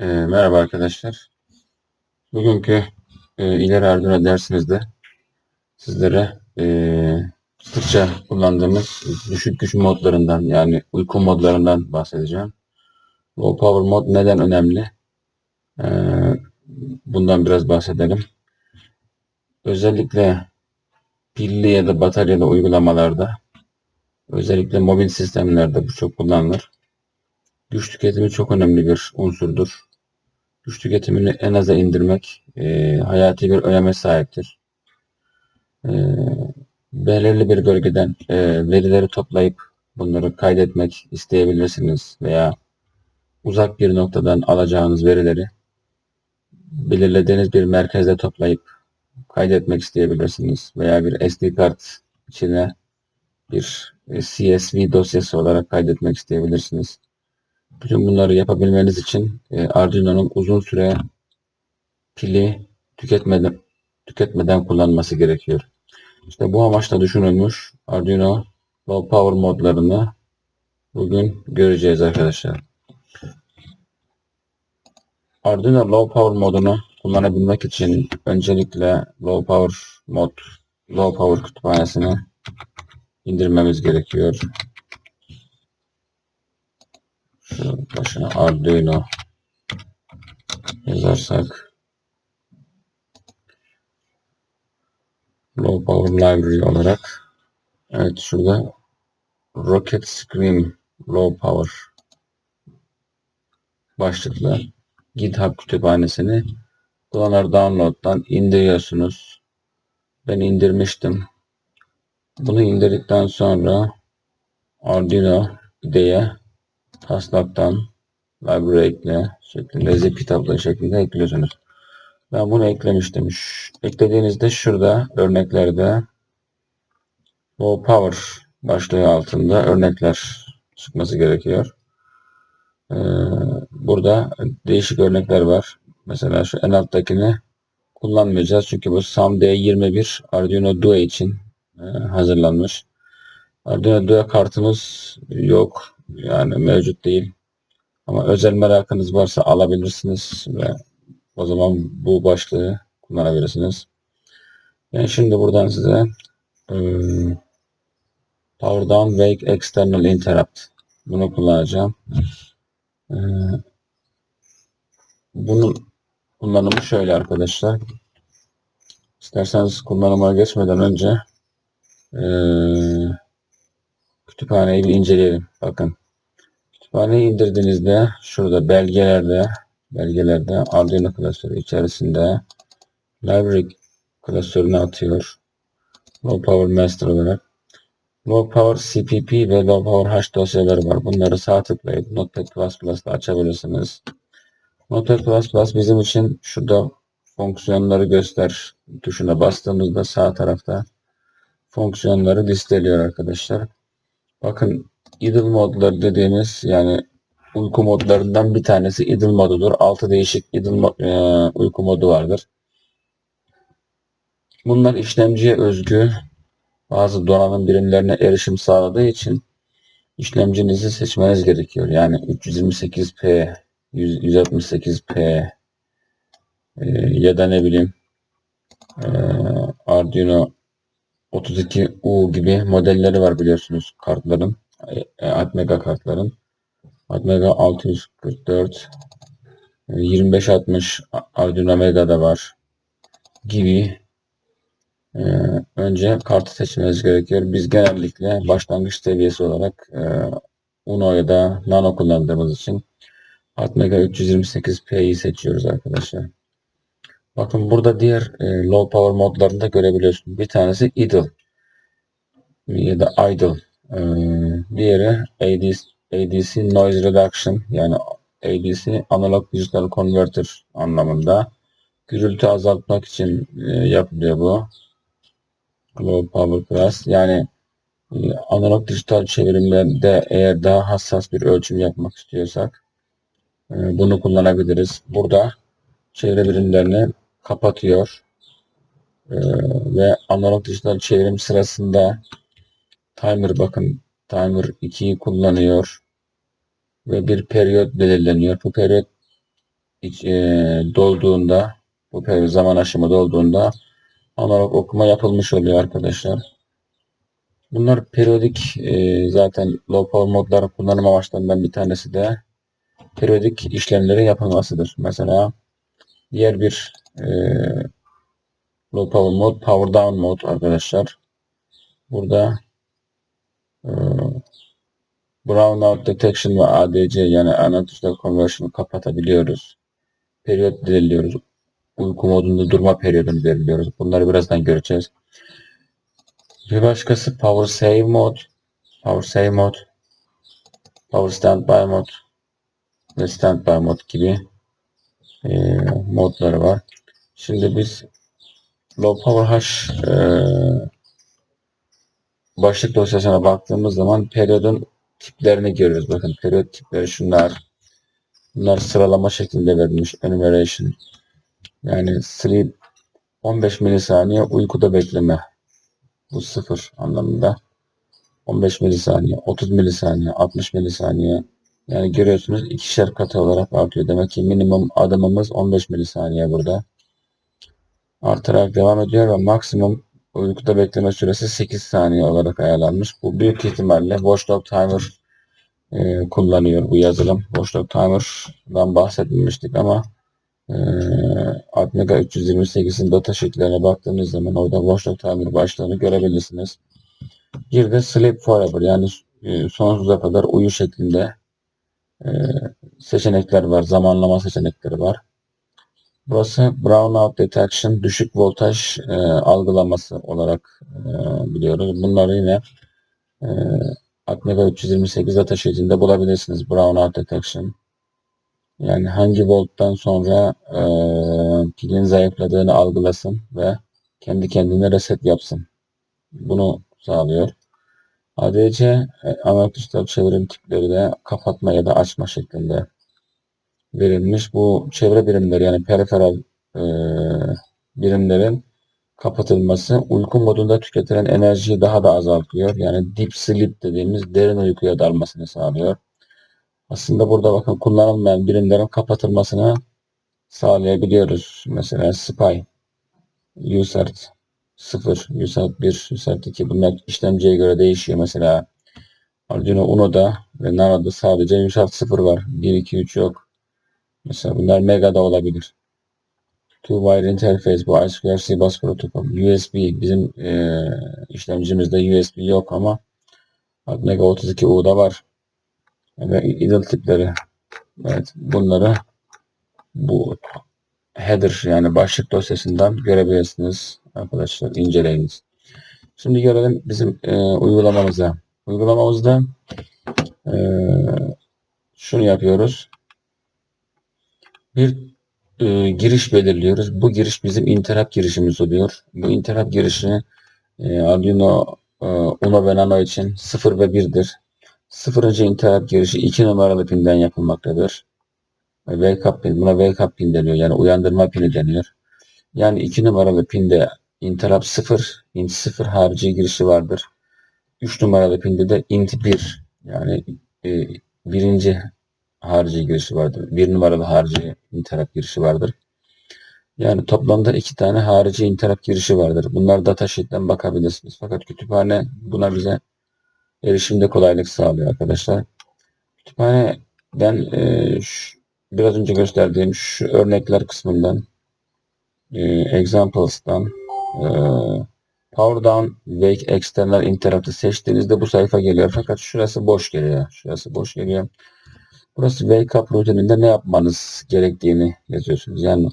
E, merhaba arkadaşlar. Bugünkü e, ileri Arduino dersimizde sizlere e, sıkça kullandığımız düşük güç modlarından yani uyku modlarından bahsedeceğim. Low power mod neden önemli? E, bundan biraz bahsedelim. Özellikle pilli ya da bataryalı uygulamalarda özellikle mobil sistemlerde bu çok kullanılır. Güç tüketimi çok önemli bir unsurdur güç tüketimini en aza indirmek e, hayati bir öneme sahiptir. E, belirli bir bölgeden e, verileri toplayıp bunları kaydetmek isteyebilirsiniz veya uzak bir noktadan alacağınız verileri belirlediğiniz bir merkezde toplayıp kaydetmek isteyebilirsiniz veya bir SD kart içine bir e, CSV dosyası olarak kaydetmek isteyebilirsiniz. Bütün bunları yapabilmeniz için e, Arduino'nun uzun süre pili tüketmeden tüketmeden kullanması gerekiyor. İşte bu amaçla düşünülmüş Arduino Low Power modlarını bugün göreceğiz arkadaşlar. Arduino Low Power modunu kullanabilmek için öncelikle Low Power mod Low Power kütüphanesini indirmemiz gerekiyor. Şu başına Arduino yazarsak. Low Power Library olarak. Evet şurada. Rocket Scream Low Power. Başlıklı. GitHub kütüphanesini Planner Download'dan indiriyorsunuz. Ben indirmiştim. Bunu indirdikten sonra Arduino IDE'ye taslaktan library ekle şeklinde zip tablo şeklinde ekliyorsunuz. Ben bunu eklemiştim. Eklediğinizde şurada örneklerde low power başlığı altında örnekler çıkması gerekiyor. Ee, burada değişik örnekler var. Mesela şu en alttakini kullanmayacağız. Çünkü bu SAM-D21 Arduino Duo için e, hazırlanmış. Arduino Duo kartımız yok. Yani mevcut değil. Ama özel merakınız varsa alabilirsiniz ve o zaman bu başlığı kullanabilirsiniz. Ben şimdi buradan size ıı, Power Down Wake External Interrupt bunu kullanacağım. Ee, bunun kullanımı şöyle arkadaşlar. İsterseniz kullanıma geçmeden önce ee, kütüphaneyi bir inceleyelim. Bakın Kütüphaneyi indirdiğinizde şurada belgelerde belgelerde Arduino klasörü içerisinde library klasörünü atıyor. Low Power Master olarak. Low Power CPP ve Low Power H dosyaları var. Bunları sağ tıklayıp Notepad++ ile açabilirsiniz. Notepad++ bizim için şurada fonksiyonları göster tuşuna bastığımızda sağ tarafta fonksiyonları listeliyor arkadaşlar. Bakın idle modları dediğimiz yani uyku modlarından bir tanesi idle modudur. Altı değişik idle mod, e, uyku modu vardır. Bunlar işlemciye özgü bazı donanım birimlerine erişim sağladığı için işlemcinizi seçmeniz gerekiyor. Yani 328p, 168p e, ya da ne bileyim e, Arduino 32U gibi modelleri var biliyorsunuz kartların. Atmega kartların. Atmega 644 2560 Arduino Mega'da var gibi ee, önce kartı seçmeniz gerekiyor. Biz genellikle başlangıç seviyesi olarak e, Uno ya da Nano kullandığımız için Atmega 328P'yi seçiyoruz arkadaşlar. Bakın burada diğer e, low power modlarında görebiliyorsunuz. Bir tanesi idle ya da idle ee, diğeri ADC, ADC Noise Reduction yani ADC Analog Digital Converter anlamında. Gürültü azaltmak için e, yapılıyor bu. Low Power Class yani e, analog dijital çevirimlerde eğer daha hassas bir ölçüm yapmak istiyorsak e, bunu kullanabiliriz. Burada çevre birimlerini kapatıyor ve analog dijital çevrim sırasında Timer bakın timer 2'yi kullanıyor ve bir periyot belirleniyor. Bu periyot e, dolduğunda bu periyot zaman aşımı dolduğunda analog okuma yapılmış oluyor arkadaşlar. Bunlar periyodik e, zaten low power modları kullanım amaçlarından bir tanesi de periyodik işlemlerin yapılmasıdır. Mesela diğer bir e, low power mod power down mod arkadaşlar. Burada e, brownout detection ve ADC yani analog digital conversion'ı kapatabiliyoruz. Periyot belirliyoruz. Uyku modunda durma periyodunu belirliyoruz. Bunları birazdan göreceğiz. Bir başkası Power Save Mode, Power Save Mode, Power Standby Mode ve Standby Mode gibi e, modları var. Şimdi biz Low Power Hash e, başlık dosyasına baktığımız zaman periyodun tiplerini görüyoruz. Bakın periyot tipleri şunlar. Bunlar sıralama şeklinde verilmiş. Enumeration. Yani sleep 15 milisaniye uykuda bekleme. Bu sıfır anlamında. 15 milisaniye, 30 milisaniye, 60 milisaniye. Yani görüyorsunuz ikişer katı olarak artıyor. Demek ki minimum adımımız 15 milisaniye burada. Artarak devam ediyor ve maksimum uykuda bekleme süresi 8 saniye olarak ayarlanmış. Bu büyük ihtimalle Watchdog Timer e, kullanıyor bu yazılım. Watchdog Timer'dan bahsetmiştik ama e, Atmega 328'in data sheetlerine baktığınız zaman orada Watchdog Timer başlığını görebilirsiniz. Bir de Sleep Forever yani e, sonsuza kadar uyu şeklinde e, seçenekler var. Zamanlama seçenekleri var. Burası Brownout Detection düşük voltaj e, algılaması olarak e, biliyoruz. Bunları yine e, Atmega 328 data sheet'inde bulabilirsiniz. Brownout Detection. Yani hangi volttan sonra e, pilin zayıfladığını algılasın ve kendi kendine reset yapsın. Bunu sağlıyor. ADC e, dijital çevrim tipleri de kapatma ya da açma şeklinde verilmiş. Bu çevre birimleri yani periferal e, birimlerin kapatılması uyku modunda tüketilen enerjiyi daha da azaltıyor. Yani deep sleep dediğimiz derin uykuya dalmasını sağlıyor. Aslında burada bakın kullanılmayan birimlerin kapatılmasını sağlayabiliyoruz. Mesela SPY, USART 0, USART 1, USART 2 bunlar işlemciye göre değişiyor. Mesela Arduino Uno'da ve Nano'da sadece USART 0 var. 1, 2, 3 yok. Mesela bunlar Mega'da olabilir. Two Wire Interface bu I2C bus protokol. USB bizim e, işlemcimizde USB yok ama Mega 32U'da var. Ve idle tipleri. Evet bunları bu header yani başlık dosyasından görebilirsiniz arkadaşlar inceleyiniz. Şimdi gelelim bizim e, uygulamamıza. Uygulamamızda e, şunu yapıyoruz. Bir e, giriş belirliyoruz. Bu giriş bizim interrupt girişimiz oluyor. Bu interrupt girişi e, Arduino e, Uno ve Nano için 0 ve 1'dir. Sıfırıncı interrupt girişi 2 numaralı pinden yapılmaktadır. Wake up pin, buna wake up pin deniyor. Yani uyandırma pini deniyor. Yani 2 numaralı pinde interrupt 0, int 0 harici girişi vardır. 3 numaralı pinde de int 1 yani e, birinci harici girişi vardır. 1 numaralı harici interrupt girişi vardır. Yani toplamda iki tane harici interrupt girişi vardır. Bunlar datasheet'ten bakabilirsiniz. Fakat kütüphane buna bize erişimde kolaylık sağlıyor arkadaşlar. Kütüphaneden e, şu, biraz önce gösterdiğim şu örnekler kısmından e, examples'tan e, Power Down Wake External Interrupt'ı seçtiğinizde bu sayfa geliyor. Fakat şurası boş geliyor. Şurası boş geliyor. Burası Wake Up rutininde ne yapmanız gerektiğini yazıyorsunuz. Yani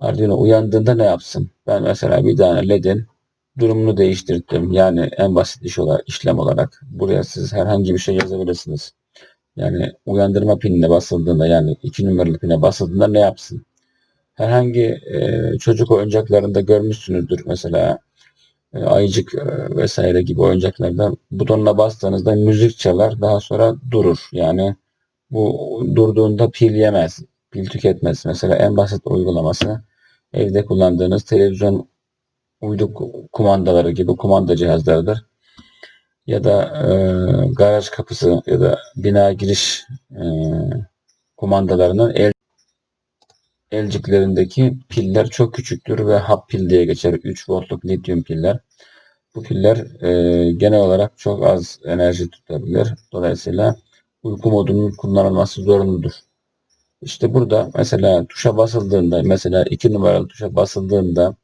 Arduino uyandığında ne yapsın? Ben mesela bir tane LED'in durumunu değiştirdim. Yani en basit iş olarak, işlem olarak buraya siz herhangi bir şey yazabilirsiniz. Yani uyandırma pinine basıldığında yani iki numaralı pine basıldığında ne yapsın? Herhangi e, çocuk oyuncaklarında görmüşsünüzdür mesela e, ayıcık e, vesaire gibi oyuncaklarda butonuna bastığınızda müzik çalar daha sonra durur. Yani bu durduğunda pil yemez, pil tüketmez. Mesela en basit uygulaması evde kullandığınız televizyon uydu kumandaları gibi kumanda cihazlarıdır. Ya da e, garaj kapısı ya da bina giriş e, kumandalarının el elciklerindeki piller çok küçüktür ve hap pil diye geçer. 3 voltluk lityum piller. Bu piller e, genel olarak çok az enerji tutabilir. Dolayısıyla uyku modunun kullanılması zorunludur. İşte burada mesela tuşa basıldığında mesela 2 numaralı tuşa basıldığında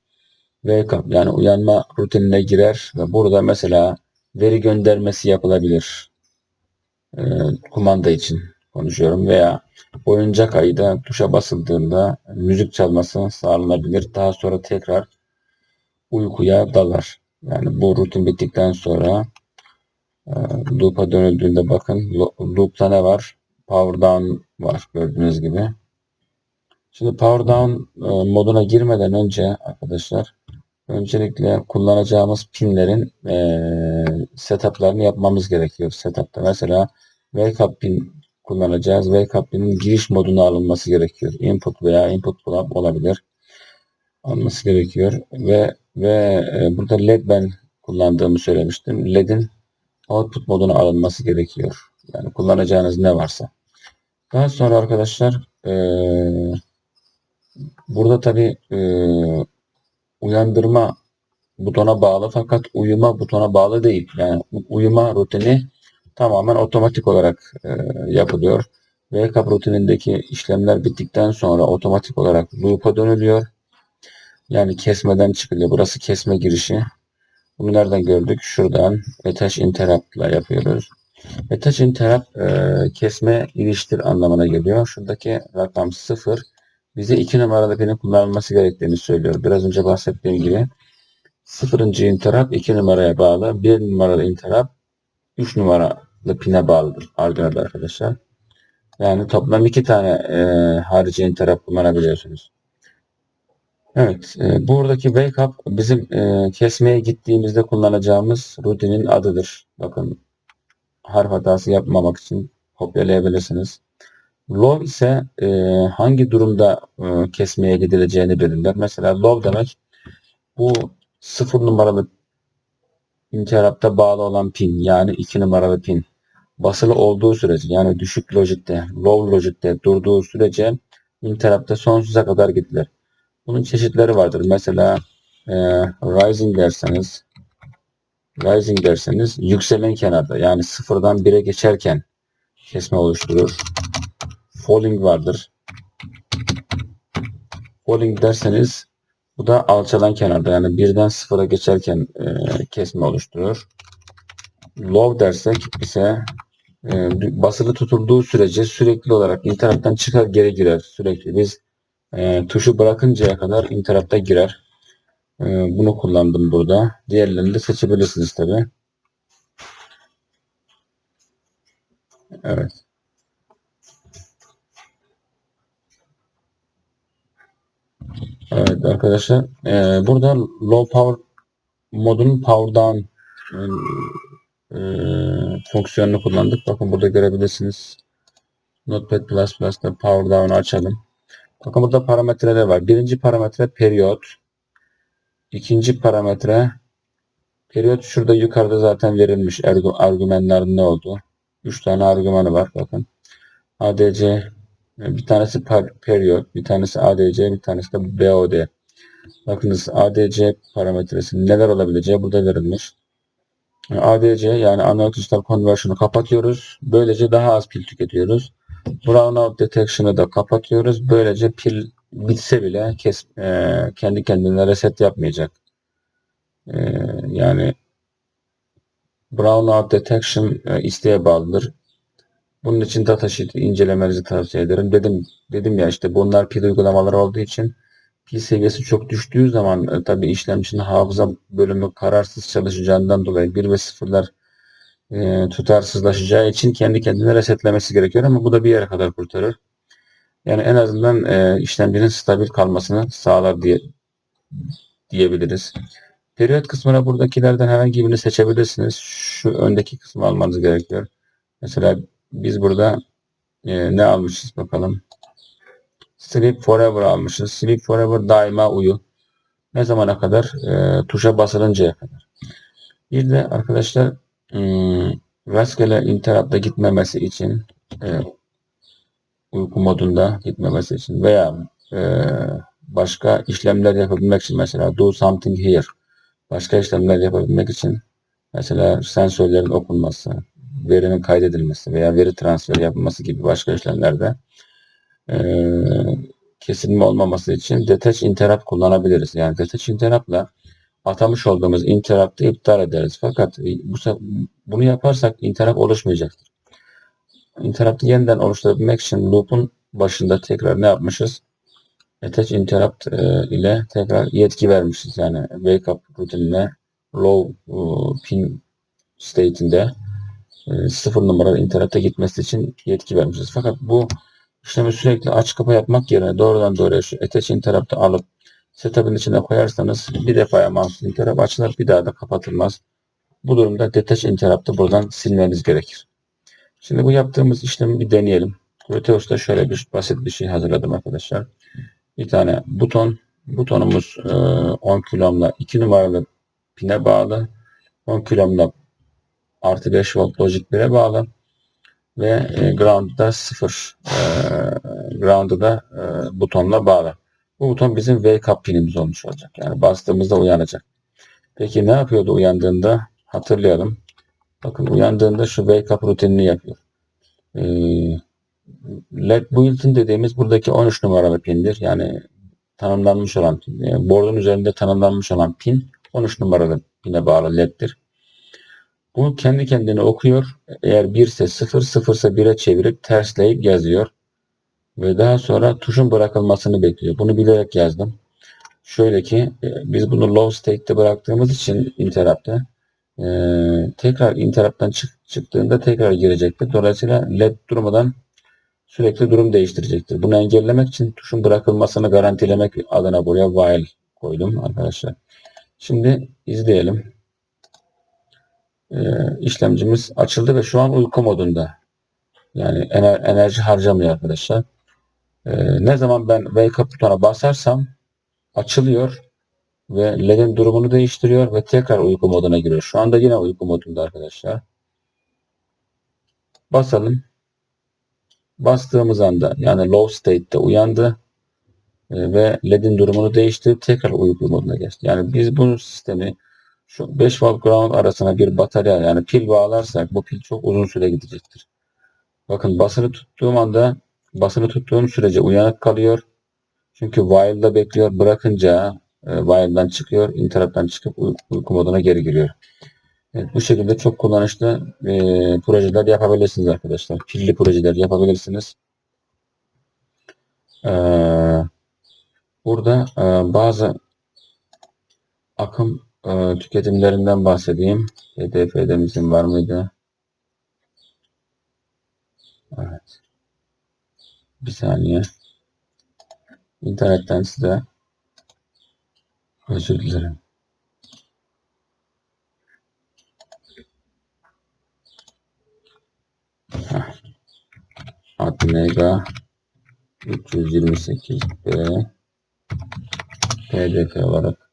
wake yani uyanma rutinine girer ve burada mesela veri göndermesi yapılabilir. E, kumanda için konuşuyorum veya oyuncak ayda tuşa basıldığında müzik çalması sağlanabilir. Daha sonra tekrar uykuya dalar. Yani bu rutin bittikten sonra loop'a dönüldüğünde bakın loop'ta ne var? Power down var gördüğünüz gibi. Şimdi power down e, moduna girmeden önce arkadaşlar öncelikle kullanacağımız pinlerin e, setuplarını yapmamız gerekiyor. Setup'ta mesela wake up pin kullanacağız. Wake up pinin giriş moduna alınması gerekiyor. Input veya input plug olabilir. Alınması gerekiyor ve ve e, burada led ben kullandığımı söylemiştim. LED'in output moduna alınması gerekiyor. Yani kullanacağınız ne varsa. Daha sonra arkadaşlar e, burada tabi e, uyandırma butona bağlı fakat uyuma butona bağlı değil. Yani uyuma rutini tamamen otomatik olarak e, yapılıyor. Up rutinindeki işlemler bittikten sonra otomatik olarak loop'a dönülüyor. Yani kesmeden çıkılıyor. Burası kesme girişi. Bunu nereden gördük? Şuradan attach interrupt ile yapıyoruz. Attach interrupt e, kesme iliştir anlamına geliyor. Şuradaki rakam 0 bize 2 numaralı pinin kullanılması gerektiğini söylüyor. Biraz önce bahsettiğim gibi 0. interrupt 2 numaraya bağlı. 1 numaralı interrupt 3 numaralı pine bağlıdır. Arduino'da arkadaşlar. Yani toplam 2 tane e, harici interrupt kullanabiliyorsunuz. Evet, e, buradaki wake up bizim e, kesmeye gittiğimizde kullanacağımız rutinin adıdır. Bakın harf hatası yapmamak için kopyalayabilirsiniz. Low ise e, hangi durumda e, kesmeye gidileceğini belirler. Mesela low demek bu sıfır numaralı interrupt'a bağlı olan pin yani 2 numaralı pin basılı olduğu sürece yani düşük lojikte, low lojikte durduğu sürece interrupt'ta sonsuza kadar gidilir. Bunun çeşitleri vardır. Mesela e, rising derseniz rising derseniz yükselen kenarda yani sıfırdan 1'e geçerken kesme oluşturur. Falling vardır. Falling derseniz bu da alçalan kenarda yani birden sıfıra geçerken e, kesme oluşturur. Low dersek ise e, basılı tutulduğu sürece sürekli olarak interrupt'tan çıkar geri girer. Sürekli biz e, tuşu bırakıncaya kadar interrupt'a girer. E, bunu kullandım burada. Diğerlerini de seçebilirsiniz tabi. Evet. Evet arkadaşlar. E, burada low power modun power down e, fonksiyonunu kullandık. Bakın burada görebilirsiniz. Notepad++ Plus'ta power down'u açalım. Bakın burada parametreler var. Birinci parametre periyot. İkinci parametre periyot şurada yukarıda zaten verilmiş argümanların ne oldu. 3 tane argümanı var bakın. ADC bir tanesi periyot, bir tanesi ADC, bir tanesi de BOD. Bakınız ADC parametresi neler olabileceği burada verilmiş. ADC yani analog digital conversion'ı kapatıyoruz. Böylece daha az pil tüketiyoruz. Brownout detection'ı da kapatıyoruz. Böylece pil bitse bile kes, e, kendi kendine reset yapmayacak. E, yani brownout detection e, isteğe bağlıdır. Bunun için datasheet incelemenizi tavsiye ederim. Dedim dedim ya işte bunlar pil uygulamaları olduğu için pil seviyesi çok düştüğü zaman e, tabi işlemcinin hafıza bölümü kararsız çalışacağından dolayı 1 ve 0'lar e, tutarsızlaşacağı için kendi kendine resetlemesi gerekiyor ama bu da bir yere kadar kurtarır. Yani en azından e, işlemcinin stabil kalmasını sağlar diye diyebiliriz. Periyot kısmına buradakilerden herhangi birini seçebilirsiniz. Şu öndeki kısmı almanız gerekiyor. Mesela biz burada e, ne almışız bakalım. Sleep Forever almışız. Sleep Forever daima uyu. Ne zamana kadar? E, tuşa basılıncaya kadar. Bir de arkadaşlar hmm, rastgele interrupt'a gitmemesi için e, uyku modunda gitmemesi için veya e, başka işlemler yapabilmek için mesela do something here başka işlemler yapabilmek için mesela sensörlerin okunması, verinin kaydedilmesi veya veri transferi yapılması gibi başka işlemlerde e, kesilme olmaması için detach interrupt kullanabiliriz. Yani detach interrupt'la atamış olduğumuz interrupt'ı iptal ederiz. Fakat bu, se- bunu yaparsak interrupt oluşmayacaktır. Interrupt'ı yeniden oluşturabilmek için loop'un başında tekrar ne yapmışız? Attach interrupt e, ile tekrar yetki vermişiz. Yani wake up rutinine low e, pin state'inde e, sıfır numaralı interrupt'a gitmesi için yetki vermişiz. Fakat bu işlemi sürekli aç kapa yapmak yerine doğrudan doğruya şu attach interrupt'ı alıp setup'ın içine koyarsanız bir defaya mahsus interrupt açılır bir daha da kapatılmaz. Bu durumda detach interrupt'ı buradan silmeniz gerekir. Şimdi bu yaptığımız işlemi bir deneyelim. Proteus'ta şöyle bir basit bir şey hazırladım arkadaşlar. Bir tane buton. Butonumuz e, 10 kilomla 2 numaralı pine bağlı. 10 kilomla artı 5 volt logic 1'e bağlı. Ve e, ground'da 0 e, ground'da da e, butonla bağlı. Bu buton bizim wake up pinimiz olmuş olacak. Yani bastığımızda uyanacak. Peki ne yapıyordu uyandığında? Hatırlayalım. Bakın uyandığında şu wake up rutinini yapıyor. Ee, LED built-in dediğimiz buradaki 13 numaralı pindir. Yani tanımlanmış olan. Yani board'un üzerinde tanımlanmış olan pin 13 numaralı pine bağlı LED'dir. Bu kendi kendine okuyor. Eğer 1 ise 0, 0 ise 1'e çevirip tersleyip yazıyor. Ve daha sonra tuşun bırakılmasını bekliyor. Bunu bilerek yazdım. Şöyle ki e, biz bunu low state'te bıraktığımız için interrupt'te e, tekrar interrupt'tan çık, çıktığında tekrar girecektir. Dolayısıyla LED durmadan sürekli durum değiştirecektir. Bunu engellemek için tuşun bırakılmasını garantilemek adına buraya while koydum arkadaşlar. Şimdi izleyelim. Ee, işlemcimiz açıldı ve şu an uyku modunda. Yani ener enerji harcamıyor arkadaşlar. Ee, ne zaman ben wake up butona basarsam açılıyor ve LED'in durumunu değiştiriyor ve tekrar uyku moduna giriyor. Şu anda yine uyku modunda arkadaşlar. Basalım. Bastığımız anda yani low state'te uyandı e, ve LED'in durumunu değiştirip tekrar uyku moduna geçti. Yani biz bu sistemi şu 5 volt ground arasına bir batarya yani pil bağlarsak bu pil çok uzun süre gidecektir. Bakın basını tuttuğum anda basını tuttuğum sürece uyanık kalıyor. Çünkü while'da bekliyor. Bırakınca e, while'dan çıkıyor. interrupt'tan çıkıp uy- uyku moduna geri giriyor. Evet, bu şekilde çok kullanışlı e, projeler yapabilirsiniz arkadaşlar. Pilli projeler yapabilirsiniz. Ee, burada e, bazı akım e, tüketimlerinden bahsedeyim. HDF'demizin var mıydı? Evet. Bir saniye. İnternetten size özür dilerim. Atmega 328B PDF olarak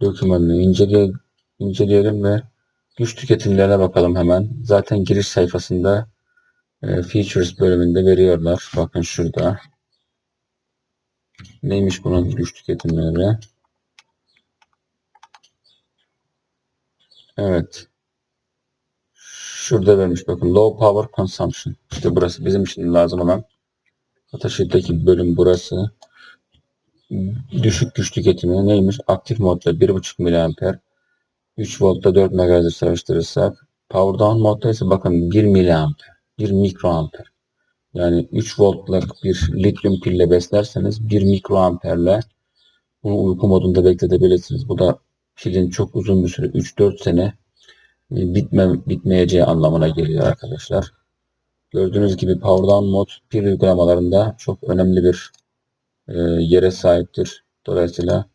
dokümanını inceleyelim, inceleyelim ve güç tüketimlerine bakalım hemen. Zaten giriş sayfasında e, Features bölümünde veriyorlar. Bakın şurada. Neymiş bunun güç tüketimleri? Evet. Şurada vermiş bakın. Low Power Consumption. İşte burası bizim için lazım olan Ataşehir'deki bölüm burası. Düşük güç tüketimi neymiş? Aktif modda 1.5 mAh 3 voltta 4 MHz çalıştırırsak Power Down modda ise bakın 1 mAh 1 mikroamper. Yani 3 voltluk bir lityum pille beslerseniz 1 mikroamperle bunu uyku modunda bekletebilirsiniz. Bu da pilin çok uzun bir süre 3-4 sene e, bitme, bitmeyeceği anlamına geliyor arkadaşlar. Gördüğünüz gibi Power Down mod pil uygulamalarında çok önemli bir e, yere sahiptir. Dolayısıyla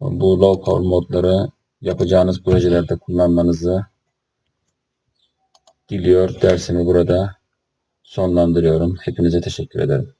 bu low power modları yapacağınız projelerde kullanmanızı diliyor. Dersimi burada sonlandırıyorum. Hepinize teşekkür ederim.